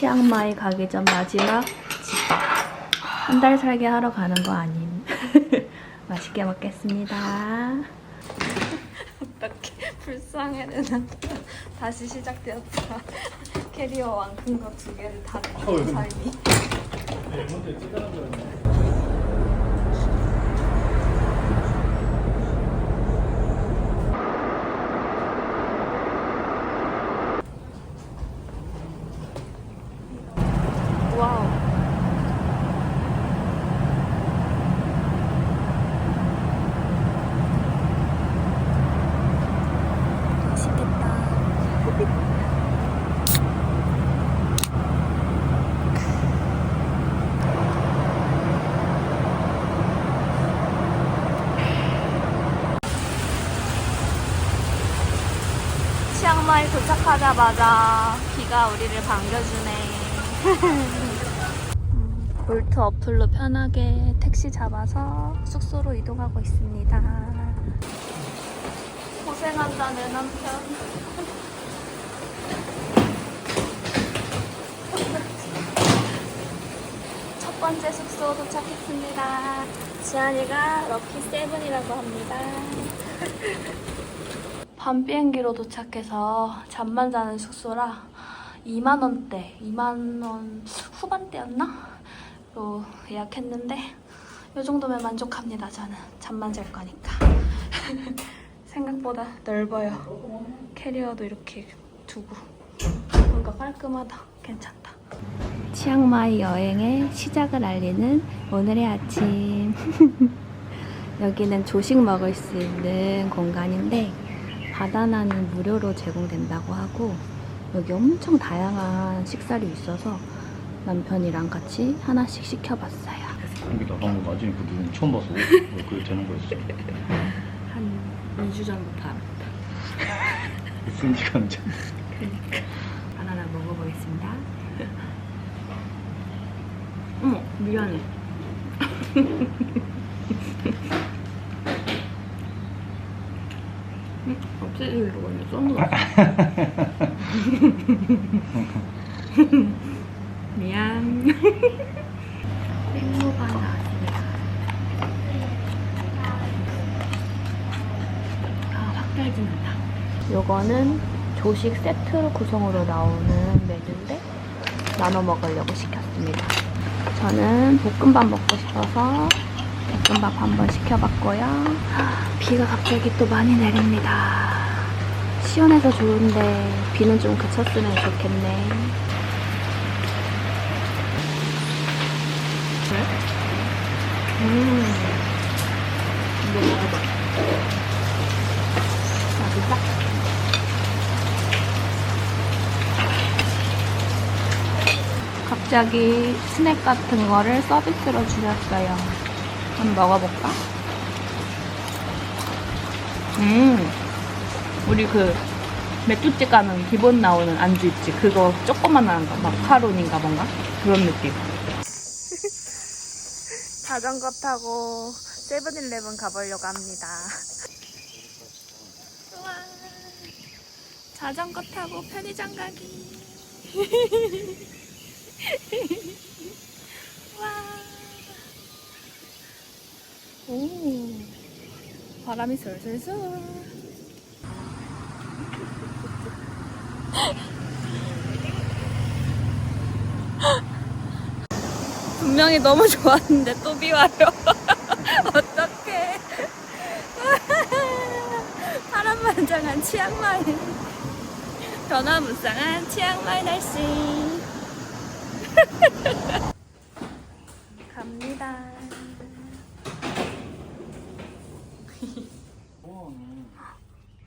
치앙마이 가기 전 마지막 집밥. 한 달 살게 하러 가는 거 아님. 맛있게 먹겠습니다. 어떻게 불쌍해는 남편 다시 시작되었다. 캐리어 왕 큰거 두 개를 다 넣고 삶이. 와우. 맛있겠다. 치앙마이 도착하자마자 비가 우리를 반겨주네. 볼트 어플로 편하게 택시 잡아서 숙소로 이동하고 있습니다. 고생한다 내 남편. 첫 번째 숙소 도착했습니다. 지안이가 럭키 세븐이라고 합니다. 밤 비행기로 도착해서 잠만 자는 숙소라 2만 원대, 2만 원 후반대였나? 로 예약했는데 이 정도면 만족합니다. 저는 잠만 잘 거니까. 생각보다 넓어요. 캐리어도 이렇게 두고 뭔가 깔끔하다. 괜찮다. 치앙마이 여행의 시작을 알리는 오늘의 아침. 여기는 조식 먹을 수 있는 공간인데 바나나는 무료로 제공된다고 하고 여기 엄청 다양한 식사류 있어서 남편이랑 같이 하나씩 시켜봤어요. 여기다 방금 나중에 그 누군 처음 봐서 왜 그게 되는 거였어? 한 2주 전부터 알았다. 쓴 지가 언제? 바나나 먹어보겠습니다. 어머, 미안해. 음, 없애지기로 걸려 썬글라스. 미안. 생무가 나왔습니다. 아, 확 달지는다. 요거는 조식 세트 구성으로 나오는 메뉴인데 나눠 먹으려고 시켰습니다. 저는 볶음밥 먹고 싶어서 볶음밥 한번 시켜봤고요. 비가 갑자기 또 많이 내립니다. 시원해서 좋은데 비는 좀 그쳤으면 좋겠네. 음. 갑자기 스낵 같은 거를 서비스로 주셨어요. 한번 먹어볼까? 음, 우리 그 맥주집 가면 기본 나오는 안주 있지? 그거 조그만한 거, 마카론인가 뭔가? 그런 느낌. 자전거 타고 세븐일레븐 가보려고 합니다. 우와, 자전거 타고 편의점 가기. 와. 오. 바람이 솔솔솔. 분명히 너무 좋았는데 또 비 와요. 어떡해. 파란만장한 치앙마이. 변화무쌍한 치앙마이 날씨. 갑니다.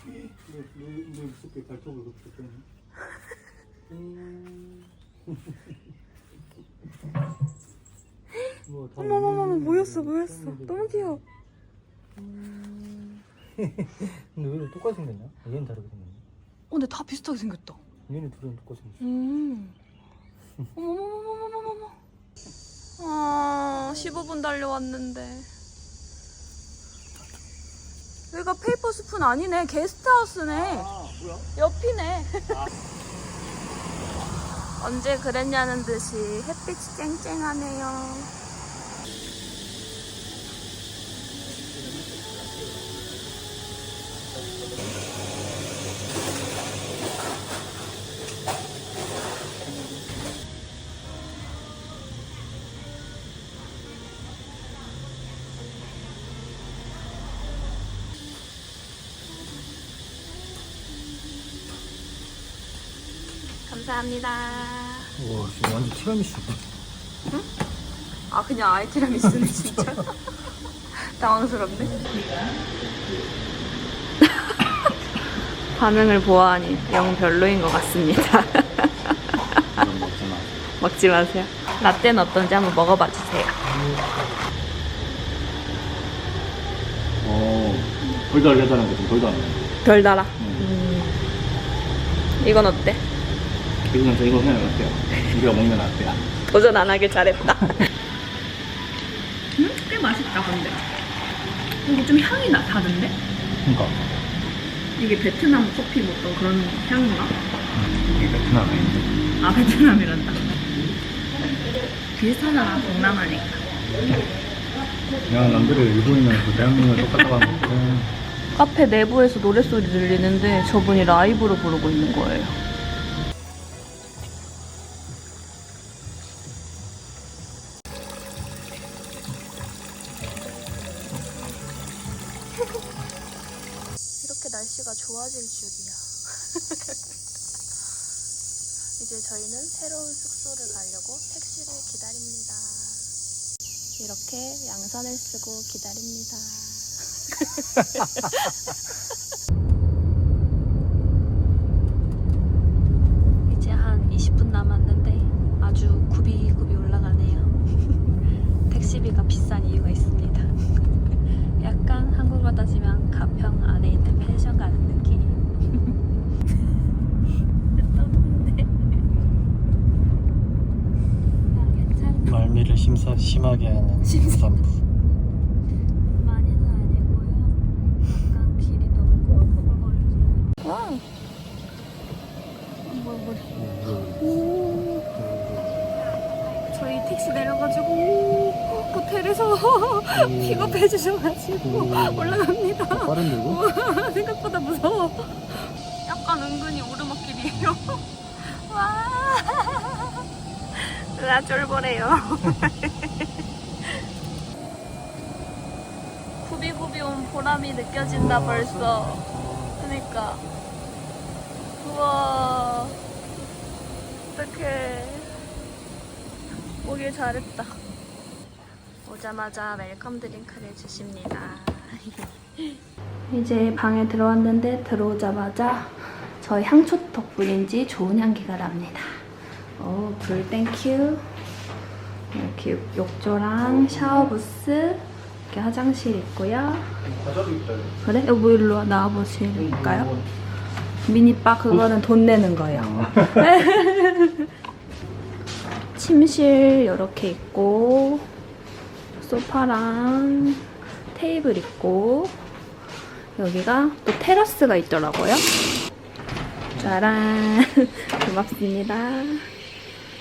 내 무섭게 발톱을 그렇게 빼네. 어머머머 모였어 모였어. 너무 귀여워. 근데 왜 이렇게 똑같이 생겼냐? 얘는 다르게 생겼네. 어, 근데 다 비슷하게 생겼다. 얘는 둘은 똑같이 생겼어. 음. 어머머머머머머머. 아, 15분 달려왔는데. 여기가 페이퍼 스푼 아니네. 게스트하우스네. 아 뭐야? 옆이네. 언제 그랬냐는 듯이 햇빛이 쨍쨍하네요. 감사합니다. 와 지금 완전 티라미수. 아 그냥 아이 티라미수네 진짜? 당황스럽네. 반응을 보아하니 영 별로인 것 같습니다. 먹지 마세요. 라떼는 어떤지 한번 먹어봐 주세요. 어 돌달달달한 거좀 돌도 안 나. 별 달아? 응. 이건 어때? 저 이거 그냥 라떼야 우리가 먹는 라떼야 도전 안 하길 잘했다 음? 꽤 맛있다 근데 이게 좀 향이 나 다른데? 그니까 이게 베트남 커피 뭐 어떤 그런 향인가? 이게 베트남 아닌데 아 베트남이란다 비슷하잖아 동남아니까 야 남들이 일본이면 그 대한민국을 똑같다고 하는 거 카페 내부에서 노래소리 들리는데 저분이 라이브로 부르고 있는 거예요. 기다립니다. 이제 한 20분 남았는데 아주 굽이굽이 올라가네요. 택시비가 비싼 이유가 있습니다. 약간 한국으로 따지면 가평 안에 있는 펜션 가는 느낌. 아. 말미를 심사 심하게 하는 심사. 산부 많이는 아니고요. 약간 길이 너무 꼬불꼬불거려서. 와. 뭐, 뭐. 오. 저희 택시 내려가지고 호텔에서 픽업 해 주셔가지고 오. 올라갑니다. 빠른데 이거? 우와, 생각보다 무서워. 약간 은근히 오르막길이에요. 와. 으아, 쫄보래요. 구비구비 온 보람이 느껴진다 벌써. 그니까. 우와. 어떡해. 오길 잘했다. 오자마자 웰컴 드링크를 주십니다. 이제 방에 들어왔는데 들어오자마자 저희 향초 덕분인지 좋은 향기가 납니다. 오, 불 땡큐. 이렇게 욕- 욕조랑 샤워부스, 이렇게 화장실 있고요. 그래? 여보 일로 와 나와보실까요? 미니바 그거는 돈 내는 거예요. 침실 이렇게 있고 소파랑 테이블 있고 여기가 또 테라스가 있더라고요. 짜란 고맙습니다.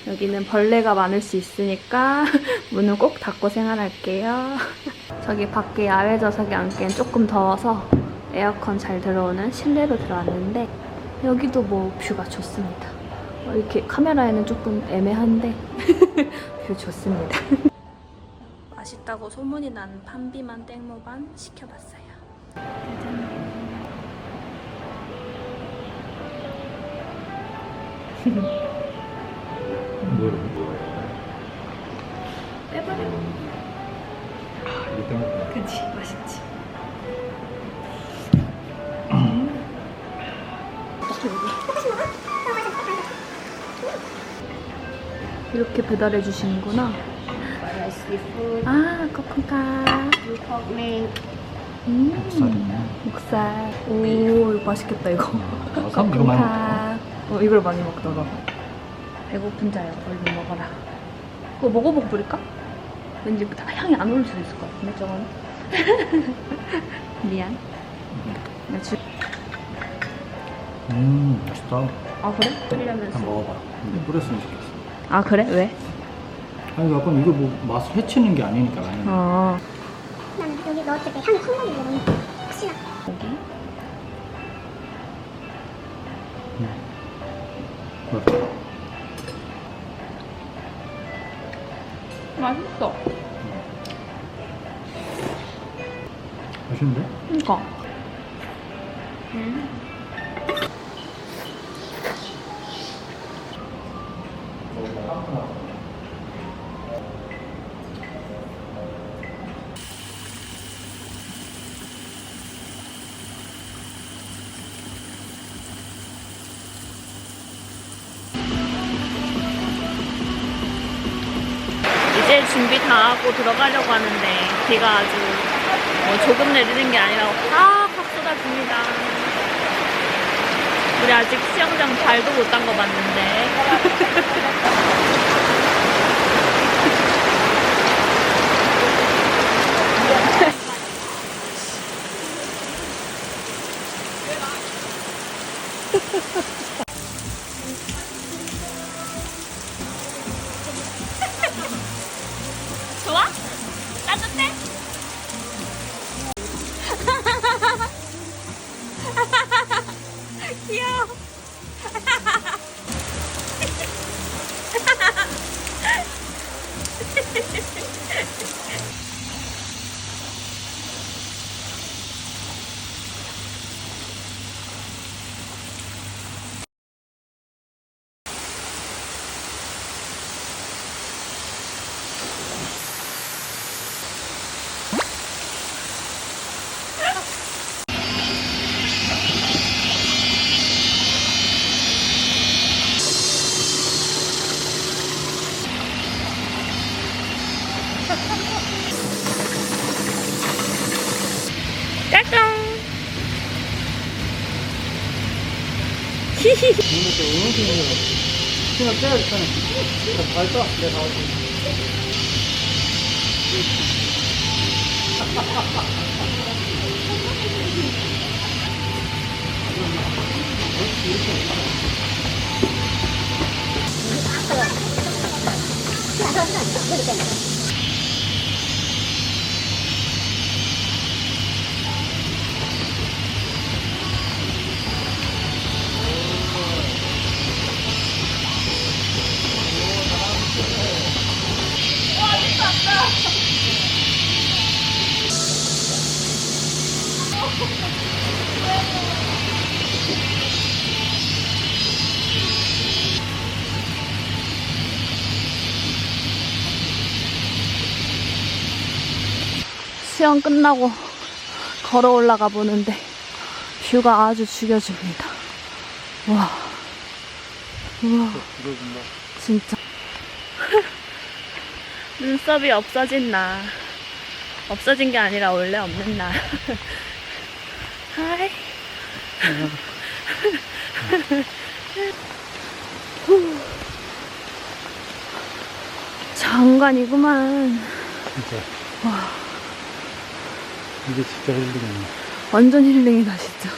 여기는 벌레가 많을 수 있으니까 문은 꼭 닫고 생활할게요. 저기 밖에 야외 좌석에 앉기엔 조금 더워서 에어컨 잘 들어오는 실내로 들어왔는데 여기도 뭐 뷰가 좋습니다. 어, 이렇게 카메라에는 조금 애매한데 뷰 좋습니다. 맛있다고 소문이 난 판비만 땡모반 시켜봤어요. 뭐야 빼버려. 이거 때문에 그치 맛있지. 이렇게 배달해 주시는구나. 아, 코쿤카. 음, 목살이네 목살. 오, 이거 맛있겠다, 이거. 아, 사람 이거 많이 코쿤카. 어, 이걸 많이 먹더라고. 배고픈 자요, 얼른 먹어라. 그거 먹어보고 뿌릴까? 왠지 다 향이 안올 수도 있을 것 같은데, 저거는. 미안. 나 주... 음 맛있다 아, 그래? 뿌리려면서. 한번 먹어봐 근데 뿌렸으면 좋겠어. 아 그래? 왜? 아니 약간 이거 뭐 맛을 해치는 게 아니니까. 어난 여기 넣었을 때 향이 확 나는 거는 혹시나 여기 그렇다. 맛있어 맛있는데? 그니까 음. 들어가려고 하는데 비가 아주 뭐 조금 내리는 게 아니라 팍팍 쏟아집니다. 우리 아직 수영장 발도 못 담궈 봤는데. 응원팀이요. 그냥 빼야 되잖아. 잘 떠. 내가 다 할게. 수영 끝나고 걸어 올라가 보는데 뷰가 아주 죽여줍니다. 와. 우와. 진짜. 눈썹이 없어진 나. 없어진 게 아니라 원래 없는 나. 하이. 후. 장관이구만. 진짜. 와. 이게 진짜 힐링이네. 완전 힐링이다 진짜.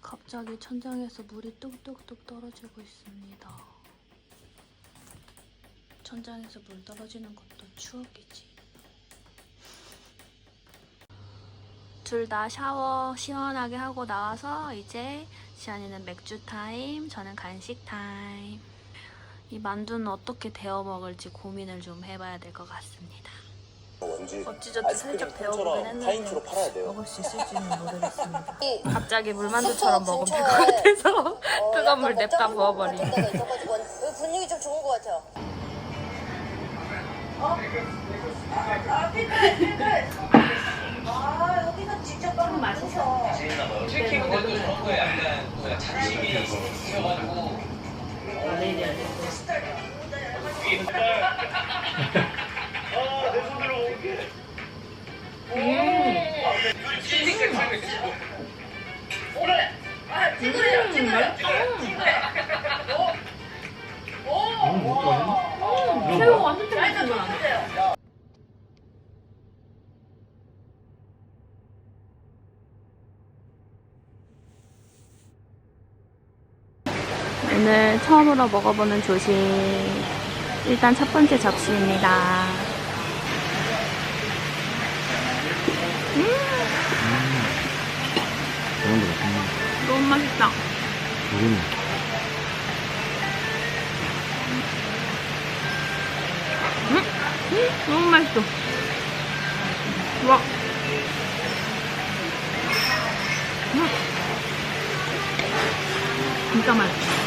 갑자기 천장에서 물이 뚝뚝뚝 떨어지고 있습니다. 천장에서 물 떨어지는 것도 추억이지. 둘 다 샤워 시원하게 하고 나와서 이제 지안이는 맥주 타임 저는 간식 타임 이 만두는 어떻게 데워 먹을지 고민을 좀 해봐야 될 것 같습니다 어찌저찌 살짝 데워보긴 했는데 팔아야 돼요. 먹을 수 있을지는 모르겠습니다. 갑자기 물만두처럼 먹으면 될 것 같아서 뜨거운 물 냅다 부어버리네. 여기 분위기 좀 좋은 것 같아요. 아, 여기서 직접 빵 맛있어. 새우 완전 쫄깃쫄 오늘 처음으로 먹어보는 조식. 일단 첫 번째 접시입니다. 거 같네. 너무 맛있다. 모르네. 너무 맛있어. 와. 음. 진짜 맛있어.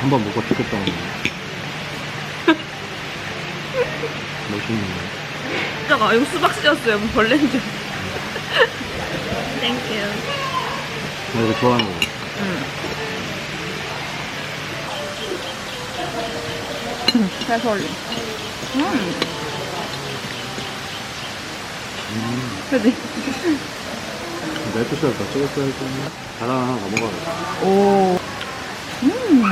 한번 먹고 죽겠다. 오늘. 멋있네. 진짜가 이거 수박 씨였어요. 뭐 벌레인 줄. 땡큐. 나 이거 좋아하는 거. 그래서 올리. 음. 그지? 내 뜻을 더 찍었어야지. 계란 하나 더 먹어야겠다. 오. 음.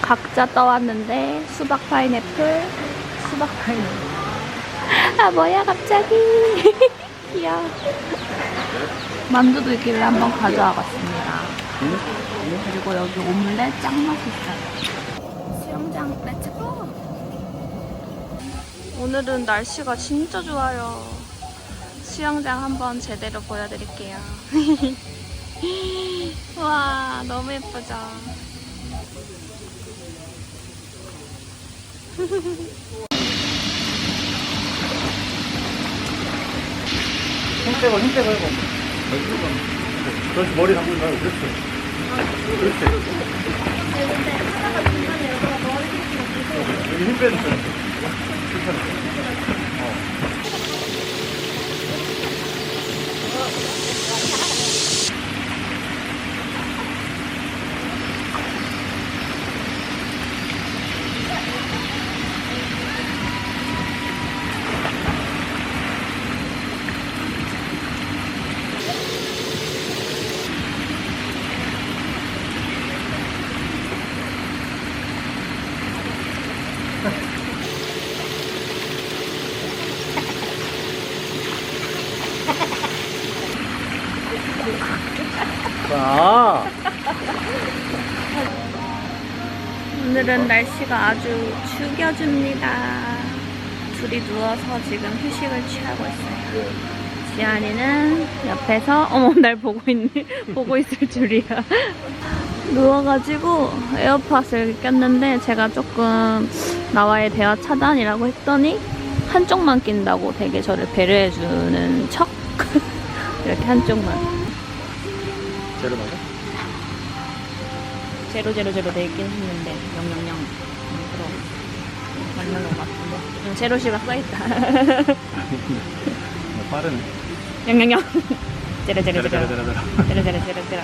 각자 떠왔는데 수박 파인애플, 수박 파인애플. 아 뭐야 갑자기? 귀여워. 만두도 있길래 한번 가져와 봤습니다. 그리고 여기 오믈렛 짱 맛있어요. 수영장 렛츠고! 오늘은 날씨가 진짜 좋아요. 수영장 한번 제대로 보여드릴게요. 와, 너무 예쁘죠? 힘 빼고, 힘 빼고 해봐. 그렇지, 머리 담그는 거야. 그렇지. 그렇지. 여기 힘 빼도 돼. 아. 오늘은 날씨가 아주 죽여줍니다. 둘이 누워서 지금 휴식을 취하고 있어요. 지안이는 옆에서 어머 날 보고 있네 보고 있을 줄이야. 누워가지고 에어팟을 꼈는데 제가 조금 나와의 대화 차단이라고 했더니 한쪽만 낀다고 되게 저를 배려해주는 척 이렇게 한쪽만 제로 맞아? 제로 제로 제로 돼 있긴 했는데 000 그럼 맞는 것 같은데. 응, 제로 시가 써있다. 빠르네. 000 제로 제로 제로 제로, 제로, 제로 제로, 제로. 제로 제로 제로 제로.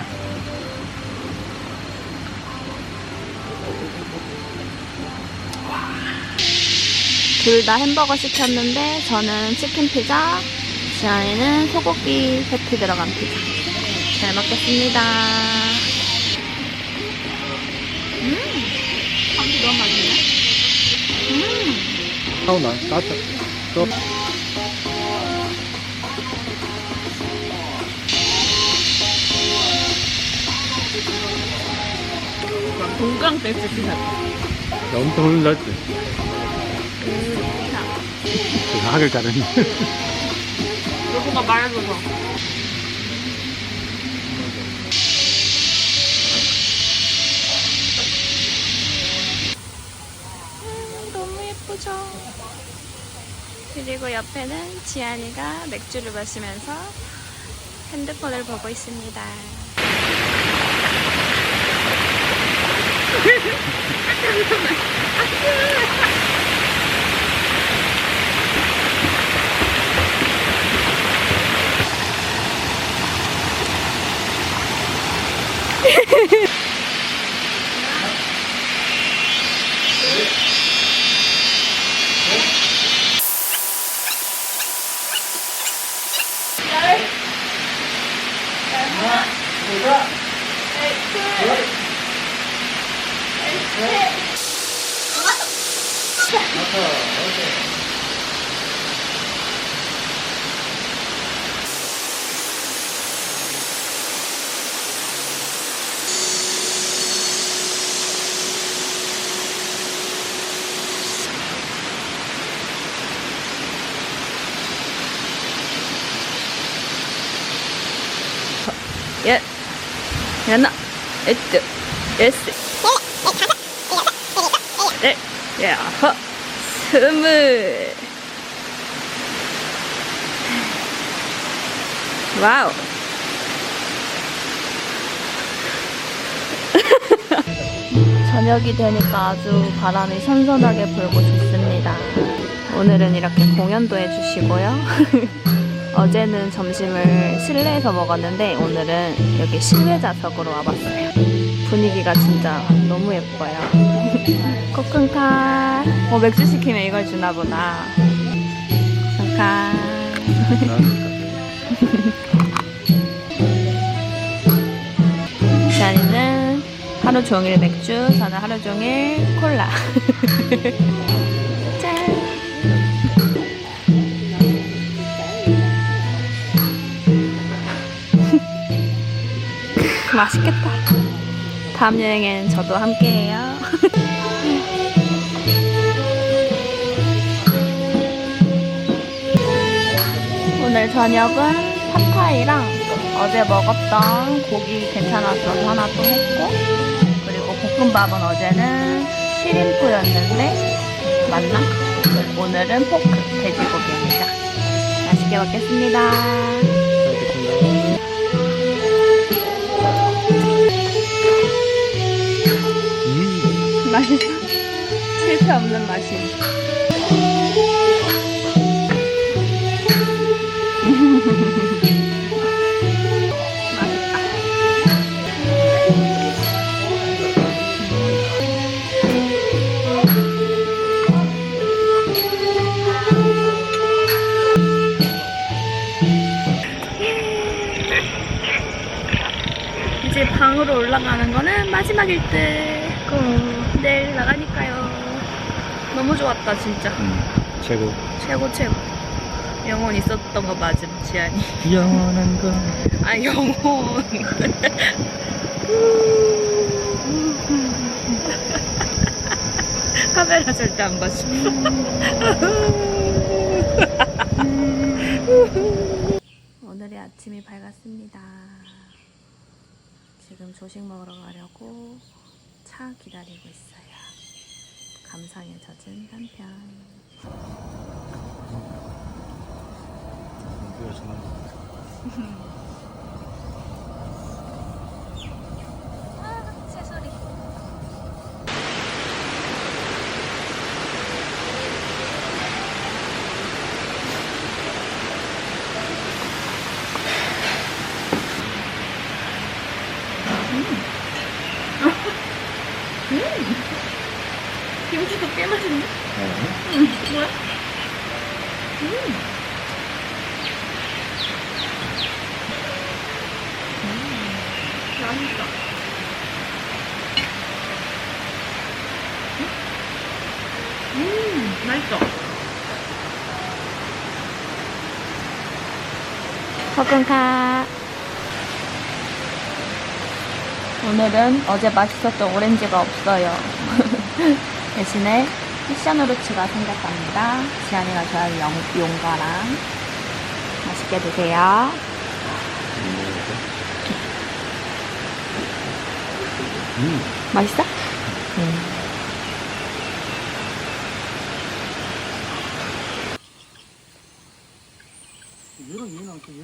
둘다 햄버거 시켰는데 저는 치킨 피자 지안이는 소고기 패티 들어간 피자 잘 먹겠습니다 음 감기 너무 맛있네 음 아우, 나, 나왔다. 또. 동강 때 야, 엄청 흘렀지. 하길 잘했네. 여보가 말해줘서 그리고 옆에는 지안이가 맥주를 마시면서 핸드폰을 보고 있습니다. や、やな、えっと、えっ 네, 야호, 스물. 와우. 저녁이 되니까 아주 바람이 선선하게 불고 좋습니다. 오늘은 이렇게 공연도 해주시고요. 어제는 점심을 실내에서 먹었는데 오늘은 여기 실외 좌석으로 와봤어요. 분위기가 진짜 너무 예뻐요. 코쿤카. 어, 맥주 시키면 이걸 주나 보다. 코쿤카. 지안이는 하루 종일 맥주, 저는 하루 종일 콜라. 짠. 맛있겠다. 다음 여행엔 저도 함께해요. 오늘 저녁은 팟타이랑 어제 먹었던 고기 괜찮았어서 하나 또 했고 그리고 볶음밥은 어제는 시림프였는데 맞나? 오늘은 포크 돼지고기입니다. 맛있게 먹겠습니다. 맛있어. 실패 없는 맛이. 이제 방으로 올라가는 거는 마지막일 듯. 고 내일 나가니까요. 너무 좋았다 진짜. 최고. 최고 최고. 영혼 있었던 거 맞음 지안이. 영원한 거. 아 영혼. 카메라 절대 안 봤어. 오늘의 아침이 밝았습니다. 지금 조식 먹으러 가려고 차 기다리고 있어요. 감상에 젖은 남편. 누가 전화 아, 새소리. 김치도 꽤 맛있네. 뭐야? 맛있다. 음, 맛있어. 코쿤카. 오늘은 어제 맛있었던 오렌지가 없어요. 대신에 피샤누르츠가 생겼답니다. 지안이가 좋아하는 용, 용가랑 맛있게 드세요. 음. 맛있어?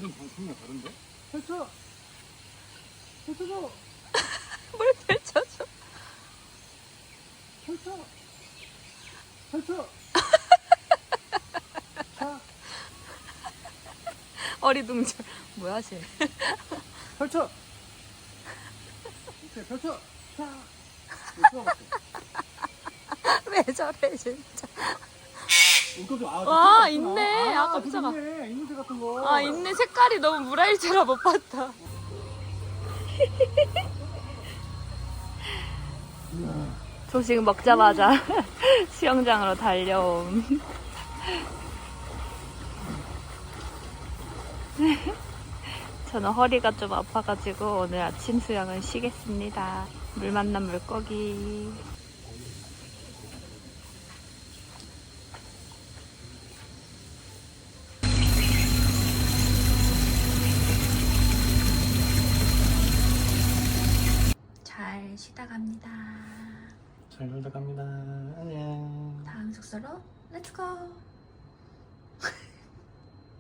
얘랑 또 얘랑 방송이 다른데? 펼쳐! 펼쳐줘! 뭘 펼쳐줘? 펼쳐! 펼쳐! 차! 어리둥절. 뭐야, 쟤. 펼쳐! 오케이, 펼쳐! 왜 저래, 진짜. 아, 와, 좀 있네. 아, 저기 깜짝아. 있네. 이문세 같은 거. 아, 있네. 색깔이 너무 무라일체라 못 봤다. 조식 먹자마자 수영장으로 달려옴. 저는 허리가 좀 아파가지고 오늘 아침 수영은 쉬겠습니다. 물 만난 물고기. 갑니다. 잘 놀다 갑니다. 안녕. 다음 숙소로 렛츠고!